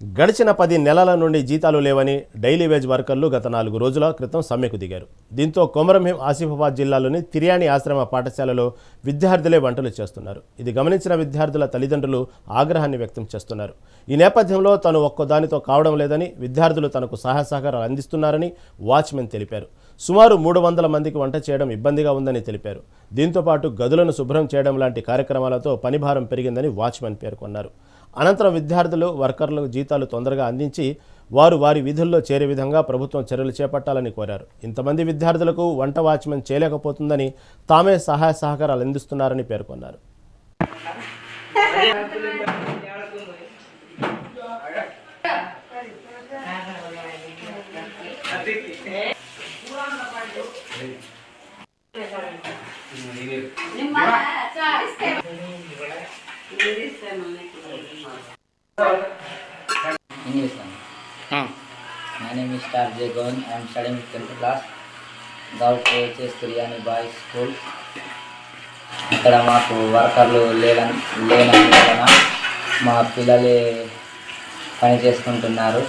గడిచిన పది నెలల నుండి జీతాలు లేవని డైలీ వేజ్ వర్కర్లు గత నాలుగు రోజుల క్రితం సమ్మెకు దిగారు. దీంతో కొమరంభీం ఆసిఫాబాద్ జిల్లాలోని తిరియాని ఆశ్రమ పాఠశాలలో విద్యార్థులే వంటలు చేస్తున్నారు. ఇది గమనించిన విద్యార్థుల తల్లిదండ్రులు ఆగ్రహాన్ని వ్యక్తం చేస్తున్నారు. ఈ నేపథ్యంలో తను ఒక్కదానితో కావడం లేదని విద్యార్థులు తనకు సహాయ సహకారాలు అందిస్తున్నారని వాచ్మెన్ తెలిపారు. సుమారు మూడు వందల మందికి వంట చేయడం ఇబ్బందిగా ఉందని తెలిపారు. దీంతో పాటు గదులను శుభ్రం చేయడం లాంటి కార్యక్రమాలతో పనిభారం పెరిగిందని వాచ్మెన్ పేర్కొన్నారు. అనంతరం విద్యార్థులు వర్కర్లకు జీతాలు తొందరగా అందించి వారు వారి విధుల్లో చేరే విధంగా ప్రభుత్వం చర్యలు చేపట్టాలని కోరారు. ఇంతమంది విద్యార్థులకు వంట వాచ్మెన్ చేయలేకపోతుందని తామే సహాయ సహకారాలు అందిస్తున్నారని పేర్కొన్నారు. English one. My name is Star J. Goin. I am studying 10th class. Govt AHS biryani boys school ఇక్కడ మాకు వర్కర్లు లేని లేనందువలన మా పిల్లలే పని చేసుకుంటున్నారు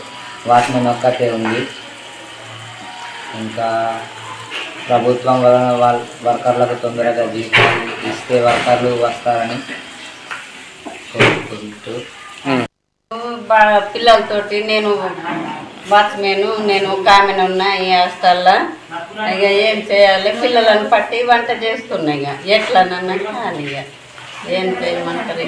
వాచ్మెన్ ఒక్కతే ఉంది ఇంకా ప్రభుత్వం వలన వాళ్ళ వర్కర్లకు తొందరగా జీతాలు ఇస్తే వర్కర్లు వస్తారని పిల్లలతోటి నేను బతమేను నేను ఒక ఉన్నా ఈ హాస్టల్లో. ఇక ఏం చేయాలి? పిల్లలను పట్టి వంట చేస్తున్నా ఇక ఎట్లనన్నా కానీ ఇక ఏం చేయమంటారు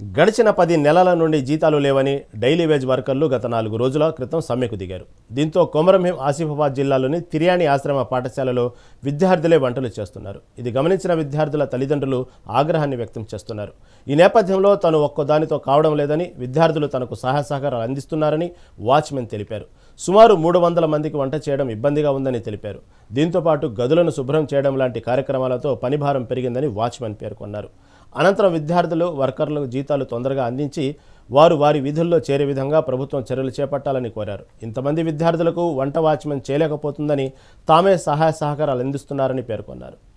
గడిచిన పది నెలల నుండి జీతాలు లేవని డైలీ వేజ్ వర్కర్లు గత నాలుగు రోజుల క్రితం సమ్మెకు దిగారు. దీంతో కొమరంభీం ఆసిఫాబాద్ జిల్లాలోని తిర్యాని ఆశ్రమ పాఠశాలలో విద్యార్థులే వంటలు చేస్తున్నారు. ఇది గమనించిన విద్యార్థుల తల్లిదండ్రులు ఆగ్రహాన్ని వ్యక్తం చేస్తున్నారు. ఈ నేపథ్యంలో తను ఒక్కదానితో కావడం లేదని విద్యార్థులు తనకు సహాయ సహకారాలు అందిస్తున్నారని వాచ్మెన్ తెలిపారు. సుమారు మూడు వందల మందికి వంట చేయడం ఇబ్బందిగా ఉందని తెలిపారు. దీంతో పాటు గదులను శుభ్రం చేయడం లాంటి కార్యక్రమాలతో పనిభారం పెరిగిందని వాచ్మెన్ పేర్కొన్నారు. అనంతరం విద్యార్థులు వర్కర్లకు జీతాలు తొందరగా అందించి వారు వారి విధుల్లో చేరే విధంగా ప్రభుత్వం చర్యలు చేపట్టాలని కోరారు. ఇంతమంది విద్యార్థులకు వంట వాచ్మెన్ చేయలేకపోతుందని తామే సహాయ సహకారాలు అందిస్తున్నారని పేర్కొన్నారు.